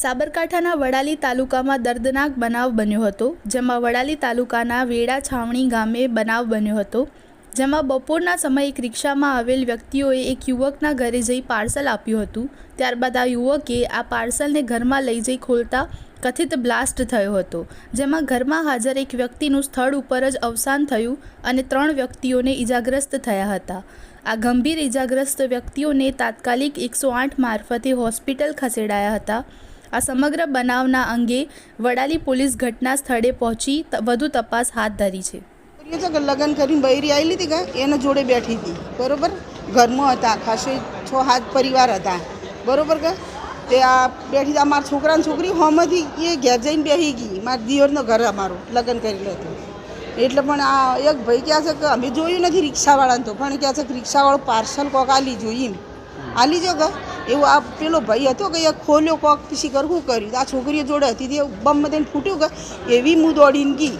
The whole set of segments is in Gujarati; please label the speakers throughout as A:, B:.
A: સાબરકાંઠાના વડાલી તાલુકામાં દર્દનાક બનાવ બન્યો હતો જેમાં વડાલી તાલુકાના વેડા છાવણી ગામે બનાવ બન્યો હતો જેમાં બપોરના સમયે એક રિક્ષામાં આવેલ વ્યક્તિઓએ એક યુવકના ઘરે જઈ પાર્સલ આપ્યું હતું ત્યારબાદ આ યુવકે આ પાર્સલને ઘરમાં લઈ જઈ ખોલતા કથિત બ્લાસ્ટ થયો હતો જેમાં ઘરમાં હાજર એક વ્યક્તિનું સ્થળ ઉપર જ અવસાન થયું અને ત્રણ વ્યક્તિઓને ઇજાગ્રસ્ત થયા હતા આ ગંભીર ઇજાગ્રસ્ત વ્યક્તિઓને તાત્કાલિક એકસો આઠ મારફતે હોસ્પિટલ ખસેડાયા હતા આ સમગ્ર બનાવના અંગે વડાલી પોલીસ ઘટના સ્થળે પહોંચી વધુ તપાસ હાથ ધરી છે
B: છે કે લગ્ન કરીને બૈરી આવેલી હતી કે એના જોડે બેઠી હતી બરોબર ઘરમાં હતા ખાસે છ હાથ પરિવાર હતા બરોબર કે તે આ બેઠી અમારા છોકરા છોકરી હોમથી એ ઘેર જઈને બેસી ગઈ મારા દિયરનો ઘર અમારું લગ્ન કરેલું હતું એટલે પણ આ એક ભાઈ ક્યાં છે કે અમે જોયું નથી રિક્ષાવાળાને તો પણ ક્યાં છે કે રિક્ષાવાળો પાર્સલ કોક આલી જોયું એમ આલી જો કે એવો આ પેલો ભાઈ હતો કે એ ખોલ્યો કોક પીસી કર શું કર્યું આ છોકરીઓ જોડે હતી તે બમ થઈને ફૂટ્યું કે એવી હું દોડીને ગઈ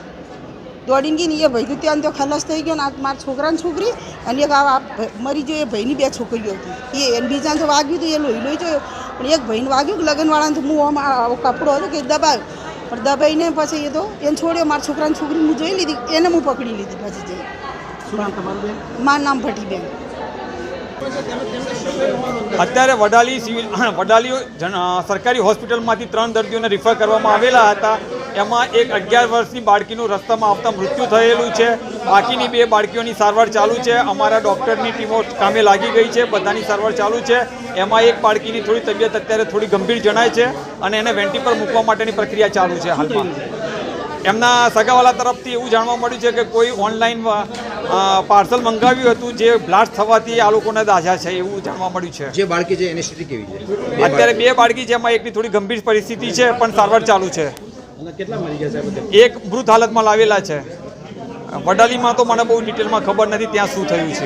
B: દોડીને ગઈ ને એ ભાઈ તો ત્યાં તો ખલાસ થઈ ગયો ને આ મારા છોકરાની છોકરી અને એક આ મરી ગયો એ ભાઈની બે છોકરીઓ હતી એ એને બીજાને તો વાગ્યું હતું એ લોહી લોહી જોયો પણ એક ભાઈને વાગ્યું કે લગ્નવાળાને તો હું આમ આવો કપડો હતો કે દબાવ્યો પણ દબાઈને પછી એ તો એને છોડ્યો મારા છોકરાની છોકરી હું જોઈ લીધી એને હું પકડી લીધી પછી જઈ મારું નામ બેન
C: અત્યારે વડાલી સિવિલ વડાલી સરકારી હોસ્પિટલમાંથી ત્રણ દર્દીઓને રિફર કરવામાં આવેલા હતા એમાં એક અગિયાર વર્ષની બાળકીનું રસ્તામાં આવતા મૃત્યુ થયેલું છે બાકીની બે બાળકીઓની સારવાર ચાલુ છે અમારા ડૉક્ટરની ટીમો કામે લાગી ગઈ છે બધાની સારવાર ચાલુ છે એમાં એક બાળકીની થોડી તબિયત અત્યારે થોડી ગંભીર જણાય છે અને એને વેન્ટી પર મૂકવા માટેની પ્રક્રિયા ચાલુ છે હાલમાં એમના સગાવાલા તરફથી એવું જાણવા મળ્યું છે કે કોઈ ઓનલાઈન પાર્સલ મંગાવ્યું હતું જે બ્લાસ્ટ થવાથી આ લોકોને દાઝા છે એવું જાણવા મળ્યું છે
D: જે બાળકી છે એની સ્થિતિ કેવી
C: છે અત્યારે બે બાળકી છે એમાં એકની થોડી ગંભીર પરિસ્થિતિ છે પણ સારવાર ચાલુ છે એક મૃત હાલતમાં લાવેલા છે વડાલીમાં તો મને બહુ ડિટેલમાં ખબર નથી ત્યાં શું થયું છે